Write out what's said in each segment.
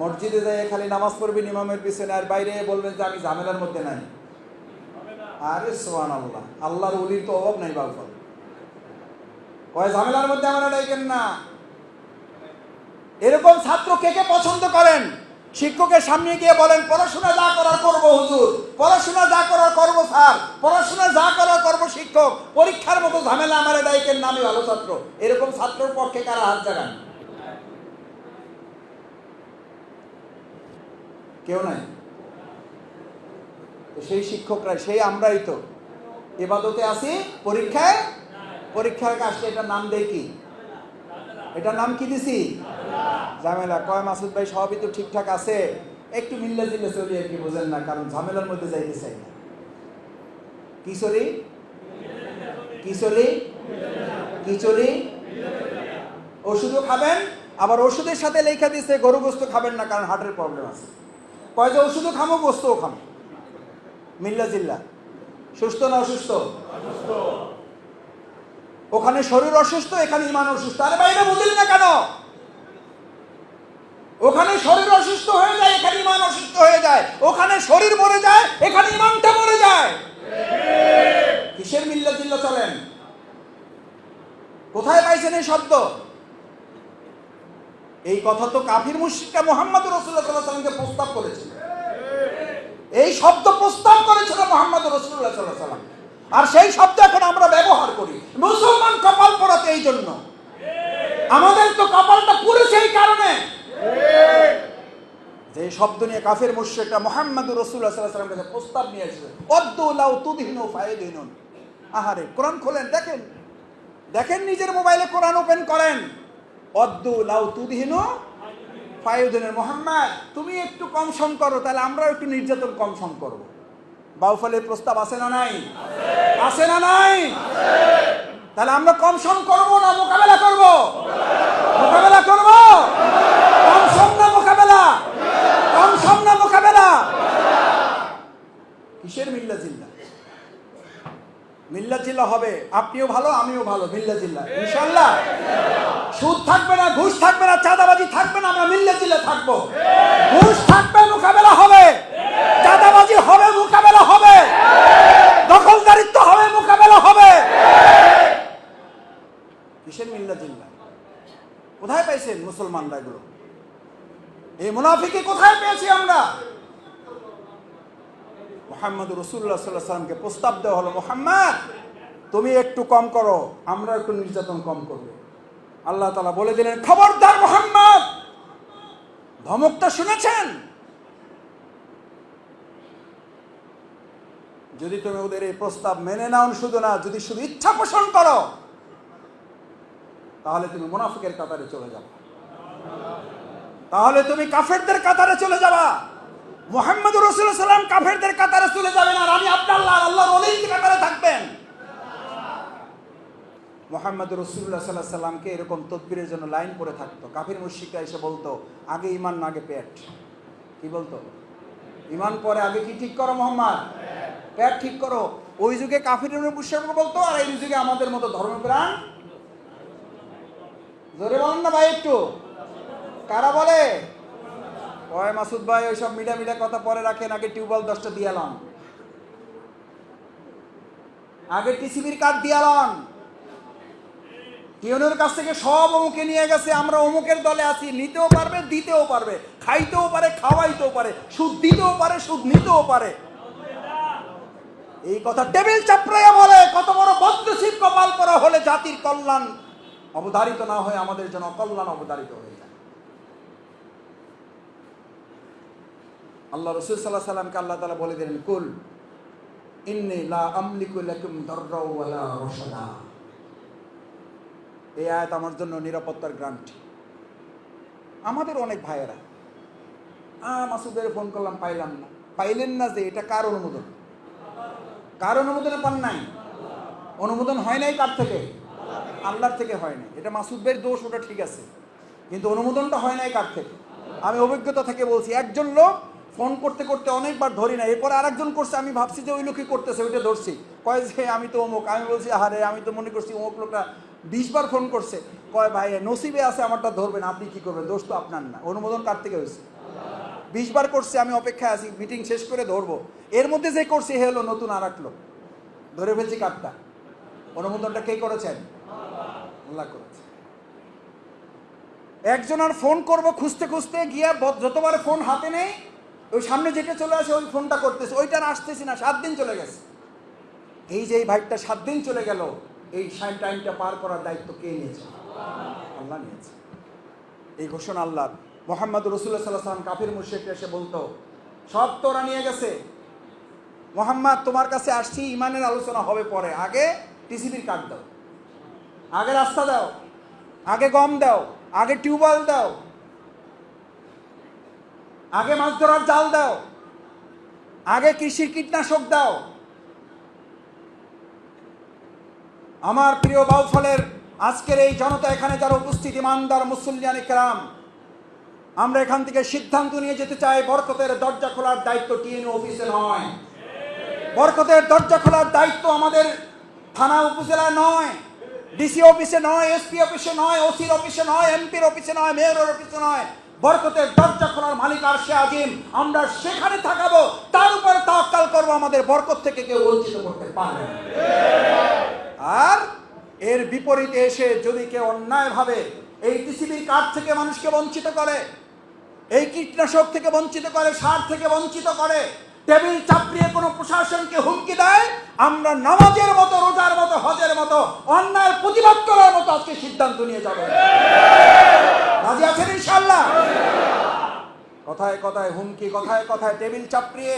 মসজিদে যায় খালি নামাজ পড়বেন ইমামের পিছনে আর বাইরে বলবেন যে আমি ঝামেলার মধ্যে নাই। আরে সোহান আল্লাহ আল্লাহর উলির তো অভাব নাই বাবু ওই ঝামেলার মধ্যে আমরা ডাইকেন না। এরকম ছাত্র কে কে পছন্দ করেন? শিক্ষকের সামনে গিয়ে বলেন, পড়াশোনা যা করার করব হুজুর, পড়াশোনা যা করার করব স্যার, পড়াশোনা যা করার করব শিক্ষক, পরীক্ষার মতো ঝামেলা আমার ডাইকেন নামে ভালো ছাত্র। এরকম ছাত্রের পক্ষে কারা হাত জাগান? কেউ নাই। সেই শিক্ষকরা সেই আমরাই তো। এবাদতে আসি পরীক্ষায়? পরীক্ষার কাজটা এটার নাম দেয় কি? এটার নাম কি দিছি? ঝামেলা। কয়, মাসুদ ভাই, সবই তো ঠিকঠাক আছে। একটু মিল্লা জিল্লা চলি আর কি, বোঝেন না, কারণ ঝামেলার মধ্যে যাইতে চাই না। কি চলি? কি চলি? কি চলি? ওষুধও খাবেন, আবার ওষুধের সাথে লেখা দিচ্ছে গরু গোস্ত খাবেন না, কারণ হার্টের প্রবলেম আছে। কয় যে ওষুধও খামো গোস্তও খামো। মিল্লা জিল্লা। সুস্থ না অসুস্থ? ওখানে শরীর অসুস্থ এখানে ইমান অসুস্থ। আরে ভাই এটা বুঝলি না কেন? ওখানে শরীর অসুস্থ হয়ে যায় এখানে ইমান অসুস্থ হয়ে যায়। ওখানে শরীর মরে যায় এখানে ইমানটা মরে যায়। কিসের মিল্লা জিল্লা চলেন? কোথায় পাইছেন এই শব্দ? এই কথা তো কাফির মুশরিকরা মোহাম্মদ রসুল্লাহ সাল্লাহ সাল্লামকে প্রস্তাব করেছিল। এই শব্দ প্রস্তাব করেছিল মোহাম্মদ রসুল্লাহ সাল্লাহ সাল্লাম আর সেই শব্দ এখন আমরা ব্যবহার করি। মুসলমান কপাল পড়াতে এই জন্য। আমাদের তো কপালটা পুড়েছে এই কারণে। যে শব্দ নিয়ে কাফের মুশ্রিকরা মোহাম্মদ রসুল্লাহ সাল্লাহ সাল্লাম কাছে প্রস্তাব নিয়ে এসেছে অদ্দুলাউ তুদহিনু ফায়দিনুন আহারে, কোরআন খোলেন, দেখেন। দেখেন নিজের মোবাইলে কোরআন ওপেন করেন। অদ্দুলাউ তুদহিনু ফায়ুদিনের মোহাম্মদ, তুমি একটু কম সম করো, তাহলে আমরাও একটু নির্যাতন কম সম করব। বাউফলের প্রস্তাব আছে না নাই? আছে না নাই? তাহলে আমরা কম সম করব না মোকাবেলা করব? মোকাবেলা করব? না মোকাবেলা? না মোকাবেলা? কিসের মিল্লা জিল্লা? জিল্লা হবে, আপনিও ভালো, আমিও ভালো, মিল্লা জিল্লা। ইনশাল্লাহ সুদ থাকবে না, ঘুষ থাকবে না, চাঁদাবাজি থাকবে না, আমরা মিল্লা জিল্লা থাকব। ঘুষ থাকবে, মোকাবেলা হবে। চাঁদাবাজি হবে, মোকাবেলা হবে। দখলদারিত্ব হবে, মোকাবেলা হবে। কিসের মিল্লা জিল্লা কোথায় পাইছেন মুসলমানরা এগুলো? এই মুনাফিকে কোথায় পেয়েছি আমরা? মোহাম্মদ রসুল্লাহ সাল্লাহ সাল্লামকে প্রস্তাব দেওয়া হলো, মোহাম্মদ, তুমি একটু কম করো, আমরা একটু নির্যাতন কম করব। আল্লাহ তালা বলে দিলেন, খবরদার মোহাম্মদ! ধমকটা শুনেছেন? যদি তুমি ওদের এই প্রস্তাব মেনে নাও, শুধু না, যদি শুধু ইচ্ছা পোষণ করো, তাহলে তুমি মুনাফিকের কাতারে চলে যাবে। তাহলে তুমি কাফেরদের কাতারে চলে যাবা। মোহাম্মদ রসুল সাল্লাম কাফেরদের কাতারে চলে যাবেন আর আমি আপনার আল্লাহ অলির কাতারে থাকবেন। মোহাম্মদ রসুল্লাহ সাল্লাহ সাল্লামকে এরকম তদবিরের জন্য লাইন করে থাকতো। কাফির মুশিকরা এসে বলতো, আগে ইমান না আগে পেট। কি বলতো? ইমান পরে আগে কি ঠিক করো মোহাম্মদ? পেট ঠিক করো। ওই যুগে কাফির মুশিক বলতো, আর এই যুগে আমাদের মতো ধর্মপ্রাণ জোরে বলেন না ভাই একটু। কারা বলে? ওই মাসুদ ভাই, ওইসব মিডা মিডা কথা পরে রাখেন, আগে টিউবওয়েল দশটা দিয়ালাম আগে টিসিবির কার্ড দিয়ালাম টিউনের কাছ থেকে সব অমুকে নিয়ে গেছে, আমরা অমুকের দলে আছি, নিতেও পারবে, দিতেও পারবে, খাইতেও পারে, খাওয়াইতেও পারে, সুদ দিতেও পারে, সুদ নিতেও পারে। এই কথা টেবিল চাপড়াইয়া বলে, কত বড় বদ্ধশিব কপাল করা হলে জাতির কল্যাণ অবধারিত না হয়ে আমাদের জন্য অকল্যাণ অবধারিত হয়ে যায়। আল্লাহ রসুল সাল্লাহ সাল্লামকে আল্লাহ তালা বলে দিলেন, কুল ইন্নি লা আমলিকু লাকুম দাররা ওয়ালা রশাদা। এই আয়াত আমার জন্য নিরাপত্তার গ্রান্ট। আমাদের অনেক ভাইয়েরা আ মাসুদের ফোন করলাম, পাইলাম না। পাইলেন না যে এটা কার অনুমোদন? কার অনুমোদনে পান নাই? অনুমোদন হয় নাই কার থেকে? আল্লাহর থেকে হয় নাই। এটা মাসুদ ভাইয়ের দোষ, ওটা ঠিক আছে। কিন্তু অনুমোদনটা হয় নাই কার থেকে? আমি অভিজ্ঞতা থেকে বলছি, একজন লোক ফোন করতে করতে অনেকবার ধরি না এরপর আরেকজন করছে, আমি ভাবছি যে ওই লোকই করতেছে, ওইটা ধরছি। কয় যে, আমি তো অমুক। আমি বলছি, আহারে, আমি তো মনে করছি অমুক লোকটা বিশ বার ফোন করছে, কয় ভাই, নসিবে আছে আমারটা ধরবেন, আপনি কি করবেন? দোষ তো আপনার না। অনুমোদন কার থেকে হয়েছে? বিশ বার করছে, আমি অপেক্ষায় আছি মিটিং শেষ করে ধরবো। এর মধ্যে যে করছে হে হলো নতুন আর লোক ধরে ফেলছি কাঠটা অনুমোদনটা কে করেছেন? আল্লাহ করেছে। একজন আর ফোন করব খুঁজতে খুঁজতে গিয়া যতবার ফোন হাতে নেই, ওই সামনে যেটা চলে আসে, ওই ফোনটা করতেছে। ওইটা আর আসতেছি না, সাত দিন চলে গেছে। এই যে এই ভাইটা সাত দিন চলে গেল এই সাইন টাইমটা পার করার দায়িত্ব কে নিয়েছে? আল্লাহ নিয়েছে। এই ঘোষণা আল্লাহ মোহাম্মদ রসুল্লাহ সাল্লাহ সাল্লাম কাফির মুর্শিদ এসে বলতো, সব তোরা নিয়ে গেছে। মোহাম্মদ, তোমার কাছে আসছি, ইমানের আলোচনা হবে পরে। আগে টিসিবির কার্ড দাও। আগে রাস্তা দাও। আগে গম দাও। আগে টিউবওয়েল দাও। আগে মাছ ধরার জাল দাও। আগে কৃষির কীটনাশক দাও। আমার প্রিয় বাউফলের আজকের এই জনতা এখানে যারা উপস্থিত, ইমানদার, মুসল্লিয়ান ইকরাম, আমরা এখান থেকে সিদ্ধান্ত নিয়ে যেতে চাই, বরকতের দরজা খোলার দায়িত্ব টিএনও অফিসে নয়। বরকতের দরজা খোলার দায়িত্ব আমাদের থানা উপজেলা নয়, ডিসি অফিসে নয়, এসপি অফিসে নয়, ওসির অফিসে নয়, এমপির অফিসে নয়, মেয়রের অফিসে নয়। বরকতের দরজা খোলার মালিক আর সে আজিম। আমরা সেখানে থাকাবো, তার উপরে তাওয়াক্কাল করব, আমাদের বরকত থেকে কেউ বঞ্চিত করতে পারবে। আর এর বিপরীতে এসে যদি কেউ অন্যায়ভাবে এই টিসিবির কার্ড থেকে মানুষকে বঞ্চিত করে, এই কীটনাশক থেকে বঞ্চিত করে, সার থেকে বঞ্চিত করে, টেবিল চাপড়িয়ে কোনো প্রশাসনকে হুমকি দেয়, আমরা নামাজের মতো, রোজার মতো, হজের মতো, অন্যায়ের প্রতিবাদ করার মতো আজকে সিদ্ধান্ত নিয়ে যাব। রাজি আছেন ইনশাল্লাহ কথায় কথায় হুমকি, কথায় কথায় টেবিল চাপড়িয়ে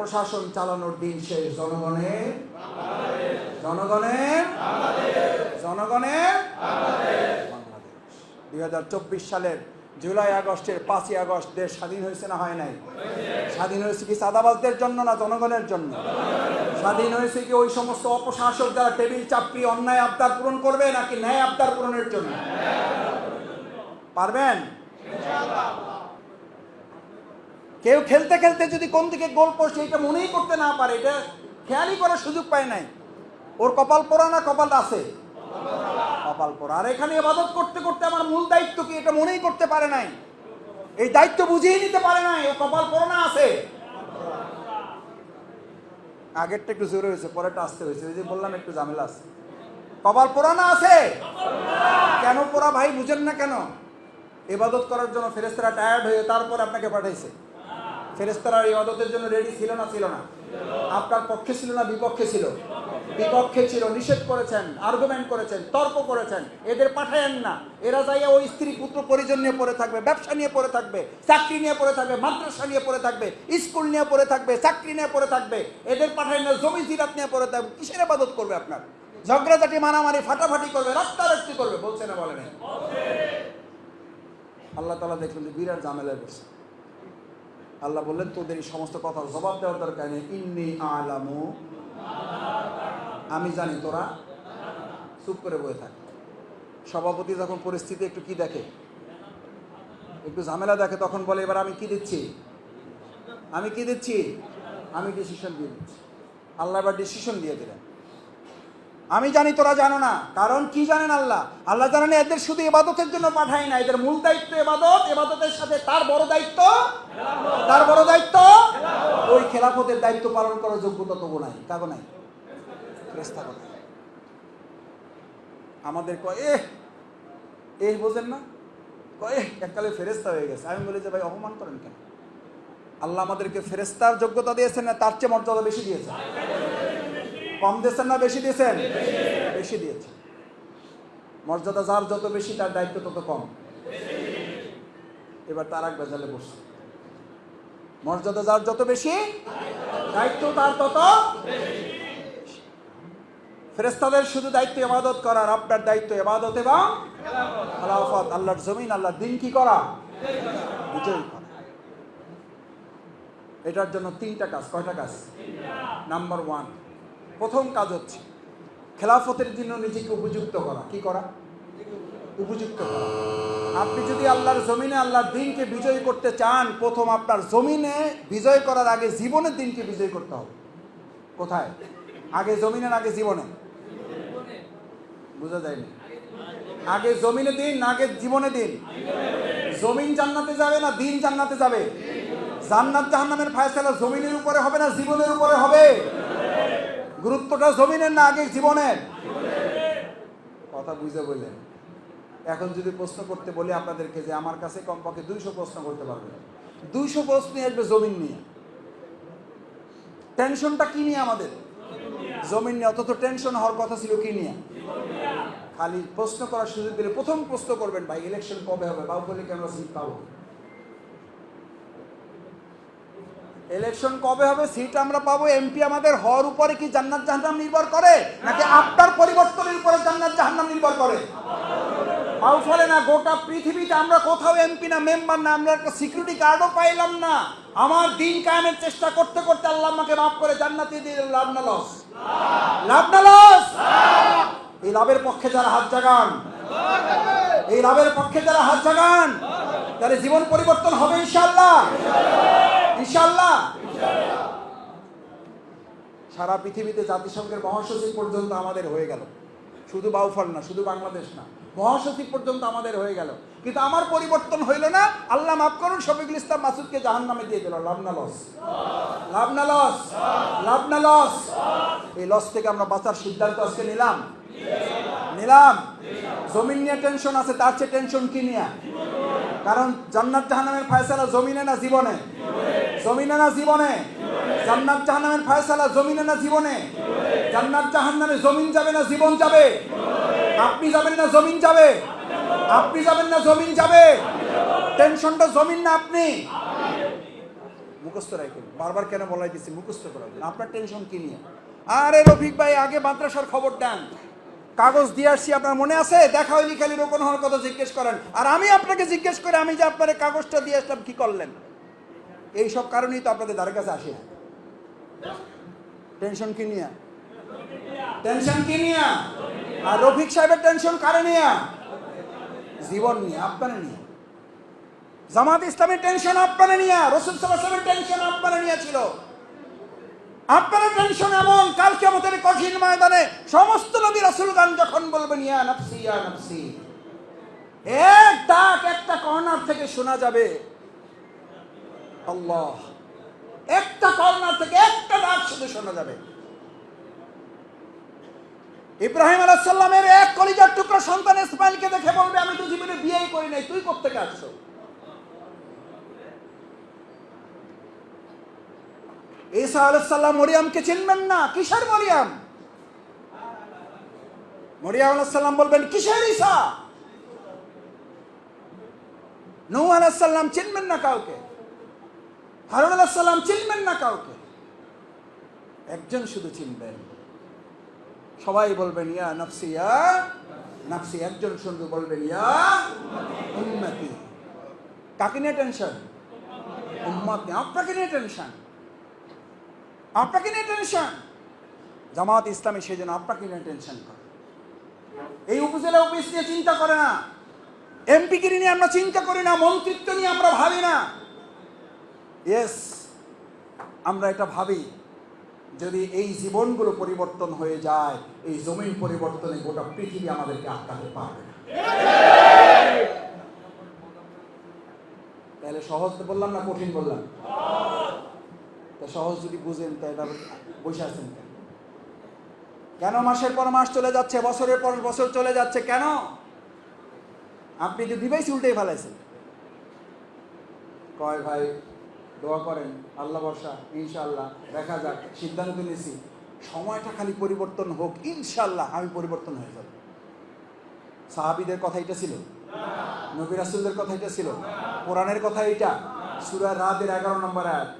প্রশাসন চালানোর দিন শেষ। জনগণের জনগণের জনগণের দুই হাজার চব্বিশ সালের জুলাই আগস্টের পাঁচই আগস্ট দেশ স্বাধীন হয়েছে না হয় নাই? স্বাধীন হয়েছে কি সাদাবাজদের জন্য না জনগণের জন্য? স্বাধীন হয়েছে কি ওই সমস্ত অপশাসক যারা টেবিল চাপড়ি অন্যায় আবদার পূরণ করবে নাকি ন্যায় আবদার পূরণের জন্য? পারবেন? কেউ খেলতে খেলতে যদি কোন দিকে গোল পোস্ট এটা মনেই করতে না পারে, এটা খেয়ালই করার সুযোগ পায় নাই। ওর কপাল পোড়া না কপাল আছে? কপাল পোড়া। আর এখানে ইবাদত করতে করতে আমার মূল দায়িত্ব কি? এটা মনেই করতে পারে নাই। এই দায়িত্ব বুঝিয়ে নিতে পারে নাই ও কপাল পোড়া না আছে? আগেরটা একটু জোরে হয়েছে, পরেরটা আসতে হয়েছে। ওই যে বললাম, একটু ঝামেলা আছে। কপাল পোড়া না আছে? কেন পোড়া ভাই, বুঝেন না কেন? ইবাদত করার জন্য ফেরেস্তারা টায়ার্ড হয়ে তারপর আপনাকে পাঠাইছে। ফেরেস্তারা ইবাদতের জন্য রেডি ছিল না ছিল না। আপনার পক্ষে ছিল না, বিপক্ষে ছিল। বিপক্ষে ছিল, নিষেধ করেছেন আর্গুমেন্ট করেছেন, তর্ক করেছেন। এদের পাঠায়েন না। এরা যাইয়া ওই স্ত্রী পুত্র পরিজন নিয়ে পড়ে থাকবে, ব্যবসা নিয়ে পড়ে থাকবে, চাকরি নিয়ে পড়ে থাকবে, মাদ্রাসা নিয়ে পড়ে থাকবে, স্কুল নিয়ে পড়ে থাকবে, চাকরি নিয়ে পড়ে থাকবে। এদের পাঠায় না, জমি জিরাত নিয়ে পড়ে থাকবে। কিসের আবাদত করবে আপনার? ঝগড়াঝাটি, মারামারি, ফাটাফাটি করবে রক্তারক্তি করবে, বলছে না, বলে না আল্লাহ তালা দেখলেন বিরাট ঝামেলায় বসে আল্লাহ বললেন, তোদের এই সমস্ত কথার জবাব দেওয়ার দরকার নেই। ইন্নি আলামু। আমি জানি তোরা চুপ করে বয়ে থাক। সভাপতি যখন পরিস্থিতি একটু কি দেখে? একটু ঝামেলা দেখে, তখন বলে, এবার আমি কি দিচ্ছি? আমি কি দিচ্ছি? আমি ডিসিশন দিয়ে দিচ্ছি। আল্লাহ এবার ডিসিশন দিয়ে দিলেন। আমি জানি তোরা জানো না। কারণ কি জানেন আল্লাহ? আল্লাহ জানেন এদের শুধু এবাদতের জন্য পাঠায় না। এদের মূল দায়িত্ব এবাদত এবাদতের সাথে তার বড় দায়িত্ব? তার বড় দায়িত্ব? ওই খেলাফতের দায়িত্ব পালন করার যোগ্যতা তবু নাই। কাগো নাই। আমাদের কয় এই বোঝেন না? কয় এককালে ফেরেস্তা হয়ে গেছে। আমি বলি যে, ভাই, অপমান করেন কেন? আল্লাহ আমাদেরকে ফেরেস্তার যোগ্যতা দিয়েছেন না, তার চেয়ে মর্যাদা বেশি দিয়েছেন। কম দিয়েছেন না বেশি দিয়েছেন? বেশি দিয়েছেন। মর্যাদা যার যত বেশি, তার দায়িত্ব তত কম। এবার তার এক বেজালে বসছে। মর্যাদা যার যত বেশি, দায়িত্ব তার তত ফেরেস্তাদের শুধু দায়িত্ব ইবাদত করার আপনার দায়িত্ব ইবাদত এবং খেলাফত। আল্লাহর জমিন, আল্লাহর দিন কি করা? বিজয়ী করা। এটার জন্য তিনটা কাজ, কয়টা কাজ? নাম্বার ওয়ান প্রথম কাজ হচ্ছে খেলাফতের জন্য নিজেকে উপযুক্ত করা। কি করা? উপযুক্ত করা। আপনি যদি আল্লাহর জমিনে আল্লাহর দিনকে বিজয় করতে চান, প্রথম আপনার জমিনে বিজয় করার আগে জীবনের দিনকে বিজয় করতে হবে। কোথায়? আগে জমিনের আগে জীবনে। বোঝা যায়নি? আগে জমিনে দিন, আগে জীবনে দিন। জমিন জান্নাতে যাবে না দিন জান্নাতে যাবে? জান্নাত জাহান্নামের ফায়সালা জমিনের উপরে হবে না জীবনের উপরে হবে? গুরুত্বটা জমিনের না আগে জীবনের। কথা বুঝে বললেন। এখন যদি প্রশ্ন করতে বলি আপনাদেরকে যে আমার কাছে কমপক্ষে দুইশো প্রশ্ন করতে পারবে। দুইশো প্রশ্ন আসবে জমিন নিয়ে। টেনশনটা কি নিয়ে আমাদের? জমিন নিয়ে, অথচ টেনশন হওয়ার কথা ছিল কি নিয়ে? খালি প্রশ্ন করার সুযোগ দিলে প্রথম প্রশ্ন করবেন, ভাই ইলেকশন কবে হবে? বাহুবলীকে আমরা সিট পাবো? ইলেকশন কবে হবে? সিট আমরা পাবো। এমপি আমাদের হওয়ার উপরে কি জান্নাত জাহান্নাম নির্ভর করে? নাকি আপনার পরিবর্তনের উপরে জান্নাত জাহান্নাম নির্ভর করে? বাউফলে না, গোটা পৃথিবীতে আমরা কোথাও এমপি না মেম্বার না, আমরা একটা সিকিউরিটি গার্ডও পাইলাম না। আমার দিন কায়েমের চেষ্টা করতে করতে আল্লাহ আমাকে মাফ করে, জান্নাতি দিয়ে লাভ না লস লাভ না লস এই লাভের পক্ষে যারা হাত জাগান, এই লাভের পক্ষে যারা হাত জাগান তাহলে জীবন পরিবর্তন হবে ইনশাল্লাহ ইনশাল্লাহ সারা পৃথিবীতে জাতিসংঘের মহাসচিব পর্যন্ত আমাদের হয়ে গেল। শুধু বাউফল না, শুধু বাংলাদেশ না, মহাসচিব পর্যন্ত আমাদের হয়ে গেল। কিন্তু আমার পরিবর্তন হইল না, আল্লাহ মাফ করুন, শফিকুল ইসলাম মাসুদকে জাহান নামে দিয়ে দিল লাভনা লস। লাভনা লস লাভনা লস। এই লস থেকে আমরা বাঁচার সিদ্ধান্ত আজকে নিলাম। নিলাম। জমিন নিয়ে টেনশন আছে, তার চেয়ে টেনশন কি নিয়ে? কারণ জান্নাত জাহান্নামের ফায়সালা জমিনে না জীবনে? জমিনে না জীবনে? জান্নাত জাহান্নামের ফায়সালা জমিনে না জীবনে? জান্নাত জাহান্নামে জমিন যাবে না জীবন যাবে? আপনি যাবেন না জমিন যাবে? আপনি যাবেন না জমিন যাবে? টেনশনটা জমিন না আপনি? মুখস্থ রাখুন। বারবার কেন বলাই দিচ্ছি মুখস্থ করাবেন আপনার টেনশন কি নিয়ে? আরে রফিক ভাই, আগে মাদ্রাসার খবর দেন। কাগজ দিয়ে আসছি, আপনার মনে আছে? দেখা হয়নি খালি রোপণ হওয়ার কথা জিজ্ঞেস করেন। আর আমি আপনাকে জিজ্ঞেস করে আমি যে আপনার কাগজটা দিয়ে আসলাম, কি করলেন? এই সব কারণেই তো আপনাদের দ্বারের কাছে আসি টেনশন কি নিয়ে? টেনশন কি নিয়ে? আর রফিক সাহেবের টেনশন কারে নিয়ে? জীবন নিয়ে, আপনার নিয়ে। জামাত ইসলামের টেনশন আপনারা নিয়ে, রসুল সাল্লামের টেনশন আপনারা নিয়ে ছিল। আপনারা টেনশন এমন কালকে আমাদের কঠিন ময়দানে সমস্ত নবী রাসূলগণ যখন বলবেন, ইয়া নফসি ইয়া নফসি, এক ডাক, একটা কর্নার থেকে শোনা যাবে। আল্লাহ, একটা কর্নার থেকে একটা ডাক শুধু শোনা যাবে। ইব্রাহিম আলাইহিস সালামের এক কলিজার টুকরা সন্তান ইসমাইলকে দেখে বলবে, আমি তো জীবনে বিয়েই করি নাই, তুই করতে আসছো? ঈসা আলাইসাল্লাম মরিয়ামকে চিনবেন না। কিসের মরিয়াম? মরিয়াম আলাইসাল্লাম বলবেন, কিসের ঈসা? নৌ আলাইসাল্লাম চিনবেন না কাউকে। হারুন আলাইসাল্লাম চিনবেন না কাউকে। একজন শুধু চিনবেন। সবাই বলবেন, ইয়া নফসি ইয়া নফসি। একজন শুধু বলবেন, ইয়া উম্মতি। কাকে নিয়ে টেনশন? উম্মত নিয়ে। আপনাকে নিয়ে টেনশন। আপনাকে নিয়ে টেনশন জামাত ইসলামী সেই জন্য আপনাকে নিয়ে টেনশন করে। এই উপজেলা অফিস নিয়ে চিন্তা করে না। এমপি গিরি নিয়ে আমরা চিন্তা করি না, মন্ত্রিত্ব নিয়ে আমরা ভাবি না। ইয়েস আমরা এটা ভাবি, যদি এই জীবনগুলো পরিবর্তন হয়ে যায়, এই জমিন পরিবর্তনে গোটা পৃথিবী আমাদেরকে আটকাতে পারবে তাহলে সহজ বললাম না কঠিন বললাম? তা সহজ যদি বুঝেন তা এটা বসে আছেন কেন? মাসের পর মাস চলে যাচ্ছে, বছরের পর বছর চলে যাচ্ছে, কেন? আপনি যে ডিভাইস উল্টে ফেলাইছেন। কয় ভাই, দোয়া করেন, আল্লাহ বর্ষা ইনশাল্লাহ দেখা যাক, সিদ্ধান্ত নিয়েছি। সময়টা খালি পরিবর্তন হোক ইনশাল্লাহ আমি পরিবর্তন হয়ে যাব। সাহাবিদের কথা এটা ছিল? নবী রাসুলদের কথা এটা ছিল? কোরআনের কথা এটা? সুরা রাতের এগারো নম্বর আয়াত।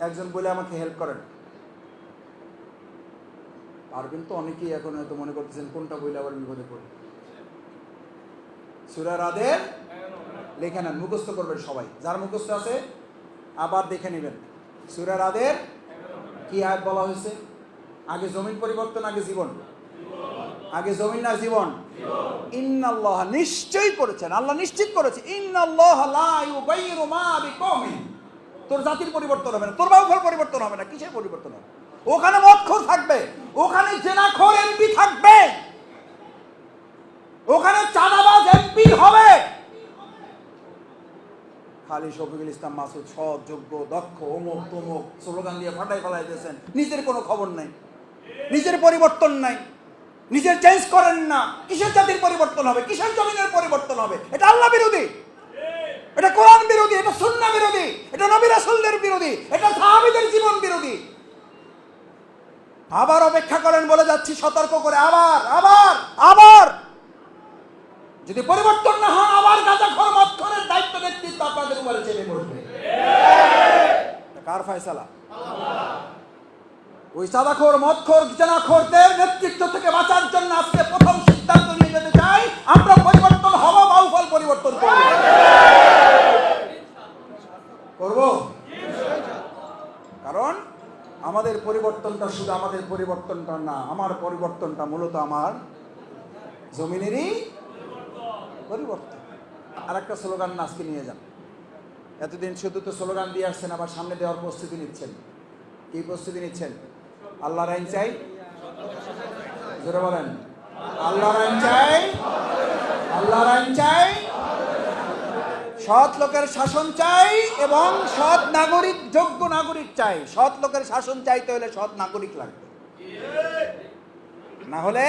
একজন বলে আমাকে হেল্প করেন। পারবেন তো অনেকেই এখন হয়তো মনে করতেছেন, কোনটা বইলে আবার বিপদে পড়ে সুরা রাদের লেখে নেন, মুখস্থ করবেন সবাই। যার মুখস্থ আছে, আবার দেখে নেবেন। সুরা রাদের কি আয়াত বলা হয়েছে? আগে জমিন পরিবর্তন, আগে জীবন। আগে জমিন না, জীবন। ইন্নাল্লাহ নিশ্চয়ই করেছেন, আল্লাহ নিশ্চিত করেছে, ইন্নাল্লাহ লা ইউগাইয়িরু মা বিকওমিন তোর জাতির পরিবর্তন হবে না, তোর বাউফল পরিবর্তন হবে না, কিসের পরিবর্তন হবে? ওখানে মদখোর থাকবে, ওখানে জেনাখোর এমপি থাকবে, ওখানে চাঁদাবাজ এমপি হবে। খালি শফিকুল ইসলাম মাসুদ সৎ, যোগ্য, দক্ষ, অমুক তমুক স্লোগান দিয়ে ফাটাই ফেলাইতেছেন, নিজের কোনো খবর নাই, নিজের পরিবর্তন নাই, নিজের চেঞ্জ করেন না, কিসের জাতির পরিবর্তন হবে, কিসের জমিনের পরিবর্তন হবে? এটা আল্লাহ বিরোধী। এটা কোরআন বিরোধী, এটা সুন্না বিরোধী, এটা নবী রাসূলদের বিরোধী, এটা সাহাবীদের জীবন বিরোধী। আবার অপেক্ষা করেন বলে যাচ্ছি, সতর্ক করে, আবার আবার আবার। যদি পরিবর্তন না হয়, আবার গাঁজা খর খরের দায়িত্ব নেতৃত্ব আপনাদের উপরে চেপে পড়বে। কার ফয়সালা? ওই সাদাখোর, মদখোর, জেনাখোরদের নেতৃত্ব থেকে বাঁচার জন্য আজকে প্রথম সিদ্ধান্ত নিয়ে যেতে চাই, আমরা পরিবর্তন হব বাউফল পরিবর্তন করব কারণ আমাদের পরিবর্তনটা শুধু আমাদের পরিবর্তনটা না, আমার পরিবর্তনটা মূলত আমার জমিনেরই পরিবর্তন। আর একটা স্লোগান আজকে নিয়ে যান। এতদিন শুধু তো স্লোগান দিয়ে আসছেন, আবার সামনে দেওয়ার প্রস্তুতি নিচ্ছেন। কি প্রস্তুতি নিচ্ছেন? আল্লাহর আইন চাই? জোরে বলেন। আল্লাহর আইন চাই? আল্লাহর আইন চাই? সৎ লোকের শাসন চাই এবং সৎ নাগরিক, যোগ্য নাগরিক চাই। সৎ লোকের শাসন চাইতে হলে সৎ নাগরিক লাগবে। না হলে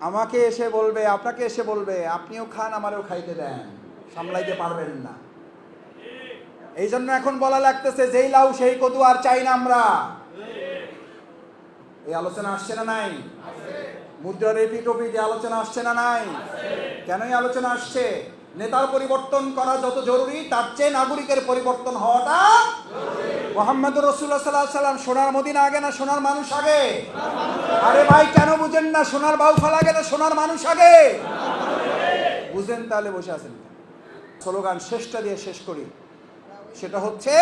আমাকে এসে বলবে, আপনাকে এসে বলবে, আপনিও খান, আমারও খাইতে দেন। সামলাইতে পারবেন না। এই জন্য এখন বলা লাগতেছে, যেই লাউ, সেই কদু আর চাই না আমরা। এই আলোচনা আসছে না নাই? মুদ্রার এপিটোপিতে আলোচনা আসছে না নাই? কেনই আলোচনা আসছে? নেতার পরিবর্তন করা যত জরুরি, তার চেয়ে নাগরিকের পরিবর্তন হওয়াটা মোহাম্মদ রসুল্লাহ সাল্লাহ সাল্লাম সোনার মদিনা আগে না, সোনার মানুষ আগে? আরে ভাই, কেন বুঝেন না, সোনার বাউফাল আগে না, সোনার মানুষ আগে? বুঝেন তাহলে বসে আছেন স্লোগান শেষটা দিয়ে শেষ করি। সেটা হচ্ছে,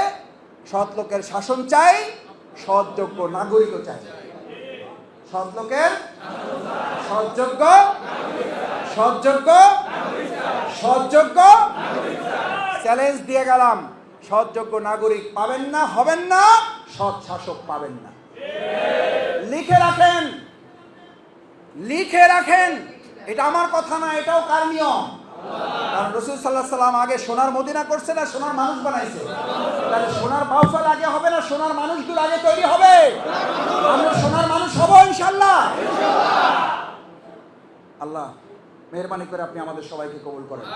সৎ লোকের শাসন চাই সৎযোগ্য নাগরিকও চাই। সৎ লোকের সৎযোগ্য সৎযোগ্য সৎযোগ্য চ্যালেঞ্জ দিয়ে গেলাম। সৎযোগ্য নাগরিক পাবেন না, হবেন না, সৎ শাসক পাবেন না। লিখে রাখেন লিখে রাখেন। এটা আমার কথা না, এটাও কার নিয়ম? কারণ রসুল সাল্লাহ সাল্লাম আগে সোনার মদিনা করছে না, সোনার মানুষ বানাইছে। তাহলে সোনার বাউফাল আগে হবে না, সোনার মানুষগুলো আগে তৈরি হবে? আমরা সোনার মানুষ হব ইনশাল্লাহ আল্লাহ মেহরবানি করে আপনি আমাদের সবাইকে কবুল করেন।